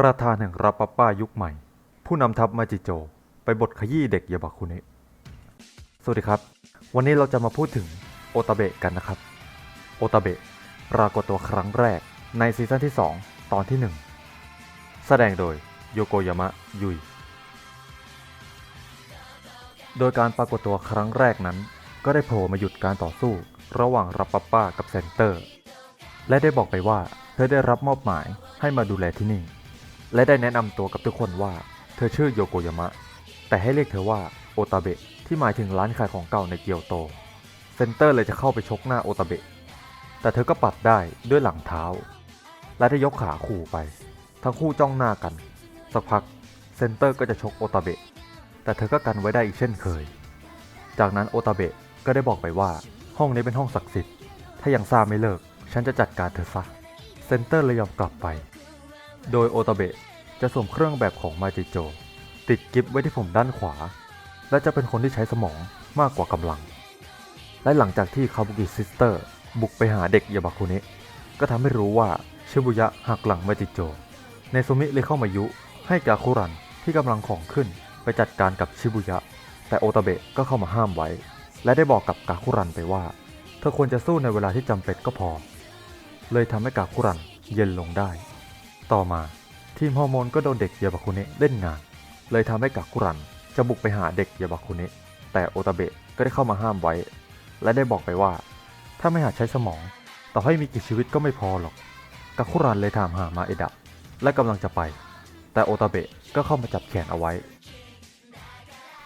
ประธานแห่งรับปป้ายุคใหม่ ผู้นำทัพมาจิโจ ไปบทขยี้เด็กยาบาคุเนะสวัสดีครับ วันนี้เราจะมาพูดถึงโอตาเบะกันนะครับ โอตาเบะปรากฏตัวครั้งแรกในซีซั่นที่ 2 ตอนที่ 1 แสดงโดยโยโกยามะยุย โดยการปรากฏตัวครั้งแรกนั้น ก็ได้โผล่มาหยุดการต่อสู้ระหว่างรับปป้ากับเซนเตอร์ และได้บอกไปว่าเธอได้รับมอบหมายให้มาดูแลที่นี่ และได้แนะนำตัวกับทุกคนว่า เธอชื่อโยโกยามะ แต่ให้เรียกเธอว่าโอตาเบะที่หมายถึงร้านขายของเก่าในเกียวโต เซนเตอร์เลยจะเข้าไปชกหน้าโอตาเบะ แต่เธอก็ปัดได้ด้วยหลังเท้า และได้ยกขาขู่ไป ทั้งคู่จ้องหน้ากัน สักพักเซนเตอร์ก็จะชกโอตาเบะ แต่เธอก็กันไว้ได้อีกเช่นเคย จากนั้นโอตาเบะก็ได้บอกไปว่าห้องนี้เป็นห้องศักดิ์สิทธิ์ ถ้ายังทราไม่เลิก ฉันจะจัดการเธอซะ เซนเตอร์เลยยอมกลับไป โดยโอตาเบะ จะสวมเครื่องแบบของมาจิโจ ติดกิฟไว้ที่ผมด้านขวา และจะเป็นคนที่ใช้สมองมากกว่ากำลัง และหลังจากที่คาบุกิซิสเตอร์บุกไปหาเด็กยาบาคุเนะก็ทำให้รู้ว่าชิบุยะหักหลังมาจิโจเนซุมิเลยเข้ามายุให้กาคุรันที่กำลังของขึ้นไปจัดการกับชิบุยะ แต่โอตาเบะก็เข้ามาห้ามไว้ และได้บอกกับกาคุรันไปว่า เธอควรจะสู้ในเวลาที่จำเป็นก็พอ เลยทำให้กาคุรันเย็นลงได้ ต่อมา ทีมฮอร์โมนก็โดนเด็กยาบาคุเนะเล่นงาน เลยทำให้กาคุรันจะบุกไปหาเด็กยาบาคุเนะแต่โอตาเบะก็ได้เข้ามาห้ามไว้ และได้บอกไปว่า ถ้าไม่หาใช้สมอง ต่อให้มีกี่ชีวิตก็ไม่พอหรอกกาคุรันเลยถามหามาเอดะและกำลังจะไป แต่โอตาเบะก็เข้ามาจับแขนเอาไว้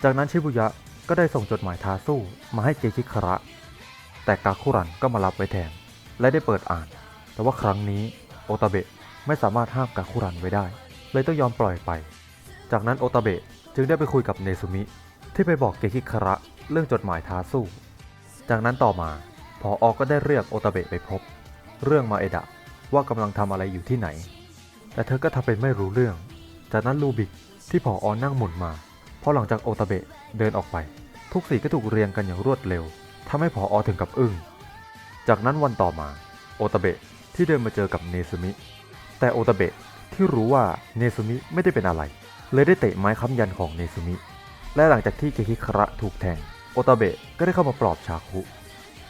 จากนั้นชิบุยะก็ได้ส่งจดหมายท้าสู้มาให้เกคิคาระ แต่กาคุรันก็มารับไว้แทน และได้เปิดอ่าน แต่ว่าครั้งนี้โอตาเบะ ไม่สามารถห้ามกาคุรันไว้ได้ เลยต้องยอมปล่อยไป จากนั้นโอตาเบะจึงได้ไปคุยกับเนซุมิ ที่ไปบอกเกคิคาระเรื่องจดหมายท้าสู้ จากนั้นต่อมาพออก็ได้เรียกโอตาเบะไปพบ เรื่องมาเอดะว่ากำลังทำอะไรอยู่ที่ไหน แต่เธอก็ทำเป็นไม่รู้เรื่อง จากนั้นลูบิกที่ผอออนั่งหมุนมาพอหลังจากโอตาเบะเดินออกไป ทุกสีก็ถูกเรียงกันอย่างรวดเร็วทำให้ผออถึงกับอึ้ง จากนั้นวันต่อมาโอตาเบะที่เดินมาเจอกับเนซุมิ แต่โอตาเบะที่รู้ว่าเนซุมิไม่ได้เป็นอะไร เลยได้เตะไม้ค้ำยันของเนซุมิ และหลังจากที่เกคิคาระถูกแทง โอตาเบะก็ได้เข้ามาปลอบชาคุ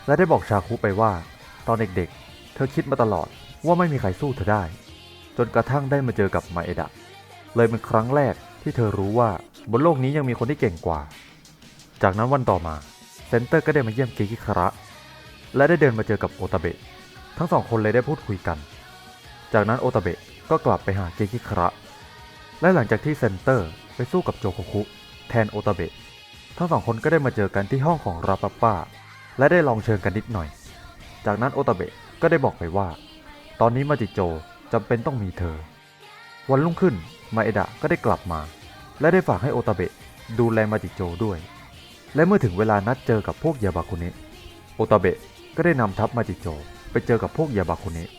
และได้บอกชาคุไปว่า ตอนเด็กๆ เธอคิดมาตลอดว่าไม่มีใครสู้เธอได้ จนกระทั่งได้มาเจอกับมาเอดะ เลยเป็นครั้งแรกที่เธอรู้ว่าบนโลกนี้ยังมีคนที่เก่งกว่า จากนั้นวันต่อมาเซนเตอร์ก็ได้มาเยี่ยมเกคิคาระ และได้เดินมาเจอกับโอตาเบะ ทั้งสองคนเลยได้พูดคุยกัน จากนั้นโอตาเบะก็กลับไปหาเกคิคระ และหลังจากที่เซนเตอร์ไปสู้กับโจโคคุ แทนโอตาเบะทั้งสองคนก็ได้มาเจอกันที่ห้องของราปาป้า และได้ลองเชิญกันนิดหน่อย จากนั้นโอตาเบะก็ได้บอกไปว่า ตอนนี้มาจิโจจำเป็นต้องมีเธอ วันรุ่งขึ้นมาเอดะก็ได้กลับมา และได้ฝากให้โอตาเบะดูแลมาจิโจด้วย และเมื่อถึงเวลานัดเจอกับพวกยาบาคุเนะโอตาเบะก็ได้นำทัพมาจิโจไปเจอกับพวกยาบาคุเนะ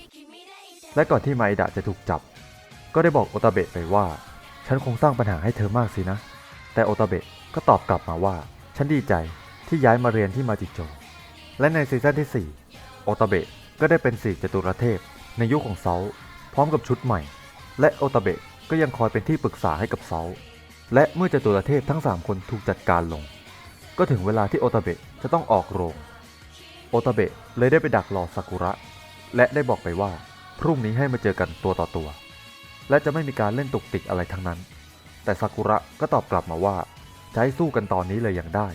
และก่อนที่มาเอดะจะถูกจับ ก็ได้บอกโอตาเบะไปว่า ฉันคงสร้างปัญหาให้เธอมากสินะ แต่โอตาเบะก็ตอบกลับมาว่า ฉันดีใจที่ย้ายมาเรียนที่มาจิโจ และในซีซั่นที่ 4 โอตาเบะก็ได้เป็นสี่จตุรเทพในยุคของเซาพร้อมกับชุดใหม่ และโอตาเบะก็ยังคอยเป็นที่ปรึกษาให้กับเซาและเมื่อจตุรเทพทั้ง 3 คนถูกจัดการลง ก็ถึงเวลาที่โอตาเบะจะต้องออกโรง โอตาเบะเลยได้ไปดักรอซากุระ และได้บอกไปว่า พรุ่งนี้ให้มาเจอกันตัวต่อตัว และจะไม่มีการเล่นตุกติกอะไรทั้งนั้น แต่ซากุระก็ตอบกลับมาว่าจะให้สู้กันตอนนี้เลยยังได้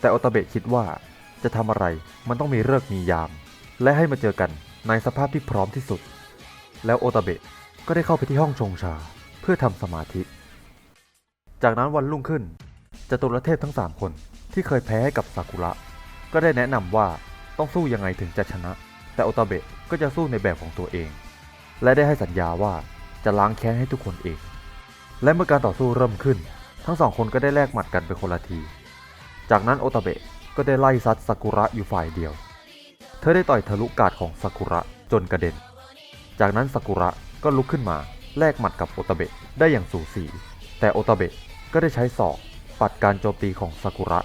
แต่โอตาเบะคิดว่าจะทำอะไรมันต้องมีเลิกมียาม และให้มาเจอกันในสภาพที่พร้อมที่สุด แล้วโอตาเบะก็ได้เข้าไปที่ห้องชงชาเพื่อทำสมาธิ จากนั้นวันรุ่งขึ้นจตุรเทพทั้ง 3 คนที่เคยแพ้ให้กับซากุระ ก็ได้แนะนำว่าต้องสู้ยังไงถึงจะชนะ แต่โอตาเบะก็จะสู้ในแบบของตัวเอง และได้ให้สัญญาว่าจะล้างแค้นให้ทุกคนเอง และเมื่อการต่อสู้เริ่มขึ้น ทั้งสองคนก็ได้แลกหมัดกันเป็นคนละที จากนั้นโอตาเบะก็ได้ไล่ซัดซากุระอยู่ฝ่ายเดียว เธอได้ต่อยทะลุกาดของซากุระจนกระเด็น จากนั้นซากุระก็ลุกขึ้นมาแลกหมัดกับโอตาเบะได้อย่างสูสี แต่โอตาเบะก็ได้ใช้ศอกปัดการโจมตีของซากุระ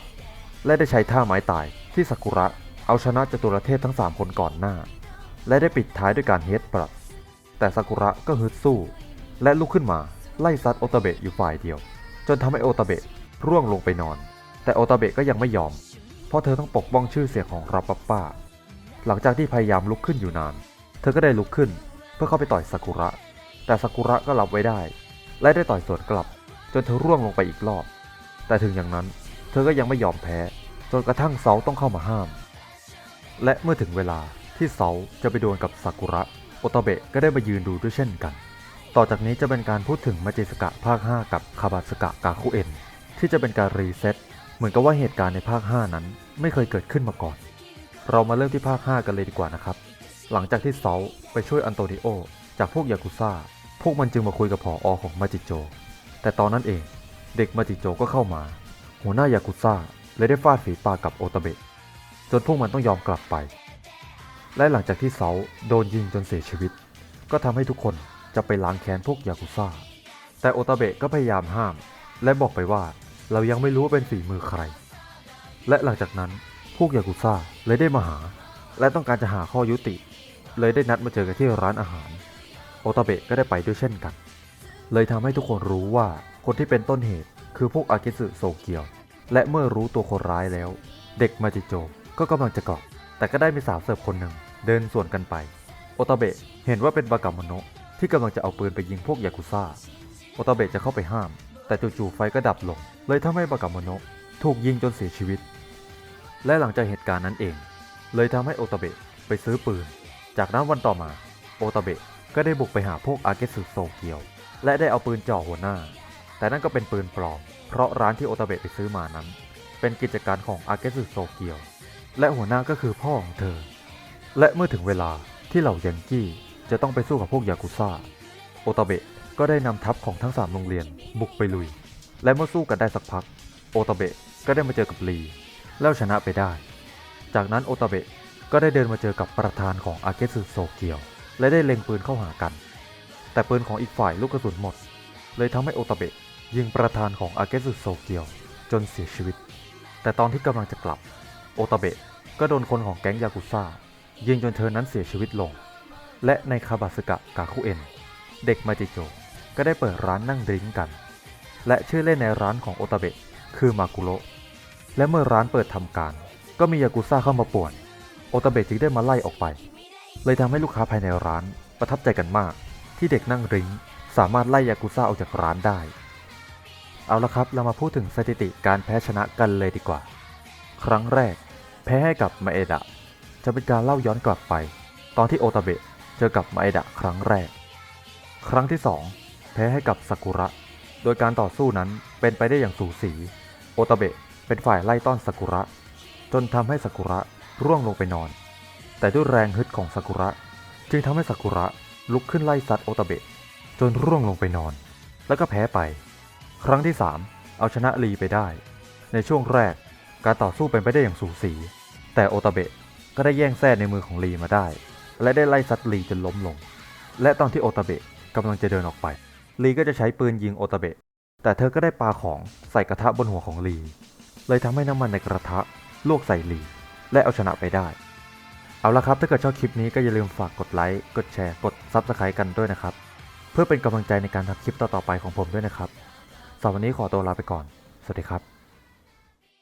และได้ใช้ท่าไม้ตายที่ซากุระ เอาชนะจตุรเทพทั้ง 3 คนก่อนหน้า และได้ปิดท้ายด้วยการเฮดปรับ แต่ซากุระก็ฮึดสู้ และลุกขึ้นมาไล่ซัดโอตาเบะอยู่ฝ่ายเดียว จนทำให้โอตาเบะร่วงลงไปนอน แต่โอตาเบะก็ยังไม่ยอม เพราะเธอต้องปกป้องชื่อเสียงของรับปัปป้า หลังจากที่พยายามลุกขึ้นอยู่นาน เธอก็ได้ลุกขึ้น เพื่อเข้าไปต่อยซากุระ แต่ซากุระก็รับไว้ได้ และได้ต่อยสวนกลับ จนเธอร่วงลงไปอีกรอบ แต่ถึงอย่างนั้น เธอก็ยังไม่ยอมแพ้ จนกระทั่งเซาต้องเข้ามาห้าม และเมื่อถึงเวลาที่เซาจะไปดวลกับซากุระ โอตาเบะก็ได้มายืนดูด้วยเช่นกัน ต่อจากนี้จะเป็นการพูดถึงมาเจสกะภาค 5 กับคาบาสกะกาคุเอ็นที่จะเป็นการรีเซ็ตเหมือนกับว่าเหตุการณ์ในภาค 5 นั้นไม่เคยเกิดขึ้นมาก่อน เรามาเริ่มที่ภาค 5 กันเลยดีกว่านะครับ หลังจากที่เซาไปช่วยอันโตนิโอ จากพวกยากุซ่า พวกมันจึงมาคุยกับผออของมาจิโจ แต่ตอนนั้นเอง เด็กมาจิโจก็เข้ามา หัวหน้ายากุซ่าเลยได้ฟาดฝีปากกับโอตาเบะ จนพวกมันต้องยอมกลับไป และหลังจากที่เซาโดนยิงจนเสียชีวิต ก็ทำให้ทุกคนจะไปล้างแค้นพวกยากุซ่า แต่โอตาเบะก็พยายามห้าม และบอกไปว่าเรายังไม่รู้ว่าเป็นฝีมือใคร และหลังจากนั้นพวกยากุซ่าเลยได้มาหา และต้องการจะหาข้อยุติ เลยได้นัดมาเจอกันที่ร้านอาหาร โอตาเบะก็ได้ไปด้วยเช่นกัน เลยทำให้ทุกคนรู้ว่าคนที่เป็นต้นเหตุคือพวกอากิสึโซเกียว และเมื่อรู้ตัวคนร้ายแล้ว เด็กมาจิโจ ก็กำลังจะกลับ แต่ก็ได้มีสาวเสิร์ฟคนหนึ่งเดินสวนกันไป โอตาเบะเห็นว่าเป็นบากาโมโนะที่กำลังจะเอาปืนไปยิงพวกยากุซ่า โอตาเบะจะเข้าไปห้าม แต่จู่ๆไฟก็ดับลง เลยทำให้บากาโมโนะถูกยิงจนเสียชีวิต และหลังจากเหตุการณ์นั้นเอง เลยทำให้โอตาเบะไปซื้อปืน จากนั้นวันต่อมา โอตาเบะก็ได้บุกไปหาพวกอาเกสึโซเกียว และได้เอาปืนจ่อหัวหน้า แต่นั่นก็เป็นปืนปลอม เพราะร้านที่โอตาเบะไปซื้อมานั้น เป็นกิจการของอาเกสึโซเกียว และหัวหน้าก็คือพ่อของเธอ และเมื่อถึงเวลาที่เหล่ายังกี้จะต้องไปสู้กับพวกยากุซ่า โอตาเบะก็ได้นำทัพของทั้ง 3 โรงเรียน บุกไปลุย และเมื่อสู้กันได้สักพัก โอตาเบะก็ได้มาเจอกับลีแล้วชนะไปได้ จากนั้นโอตาเบะก็ได้เดินมาเจอกับประธานของอาเกสึโซเกียว และได้เล็งปืนเข้าหากัน แต่ปืนของอีกฝ่ายลูกกระสุนหมด เลยทำให้โอตาเบะยิงประธานของอาเกสึโซเกียว จนเสียชีวิต แต่ตอนที่กำลังจะกลับ โอตาเบะก็โดนคนของแก๊งยากุซ่า ยิงจนเธอนั้นเสียชีวิตลง และในคาบาสึกะกาคุเอ็น เด็กมาจิโจ ก็ได้เปิดร้านนั่งดริ้งกัน และชื่อเล่นในร้านของโอตาเบะคือมากุโระและเมื่อร้านเปิดทำการ ก็มียากุซ่าเข้ามาป่วน โอตาเบะจึงได้มาไล่ออกไป เลยทำให้ลูกค้าภายในร้านประทับใจกันมาก ที่เด็กนั่งริ้งสามารถไล่ยากุซ่าออกจากร้านได้ เอาละครับเรามาพูดถึงสถิติการแพ้ชนะกันเลยดีกว่า ครั้งแรก แพ้ให้กับมาเอดะ จะเป็นการเล่าย้อนกลับไป ตอนที่โอตาเบะเจอกับมาเอดะครั้งแรก ครั้งที่ 2 แพ้ให้กับซากุระ โดยการต่อสู้นั้นเป็นไปได้อย่างสูสี โอตาเบะเป็นฝ่ายไล่ต้อนซากุระ จนทำให้ซากุระร่วงลงไปนอน แต่ด้วยแรงฮึดของซากุระ จึงทำให้ซากุระลุกขึ้นไล่ซัดโอตาเบะจนร่วงลงไปนอน แล้วก็แพ้ไป ครั้งที่ 3 เอาชนะลีไปได้ ในช่วงแรกการต่อสู้เป็นไปได้อย่างสูสี แต่โอตาเบะก็ได้แย่งแส้ในมือของลีมาได้ และได้ไล่ซัดลีจนล้มลง และตอนที่โอตาเบะกำลังจะเดินออกไป ลีก็จะใช้ปืนยิงโอตาเบะ แต่เธอก็ได้ปาของใส่กระทะบนหัวของลี เลยทำให้น้ำมันในกระทะลวกใส่ลี และเอาชนะไปได้ เอาละครับถ้าเกิดชอบคลิปนี้ก็อย่าลืมฝากกดไลค์ กดแชร์ กด Subscribe กันด้วยนะครับ เพื่อเป็นกำลังใจในการทำคลิปต่อๆไปของผมด้วยนะครับสำหรับวันนี้ขอตัวลาไปก่อน สวัสดีครับ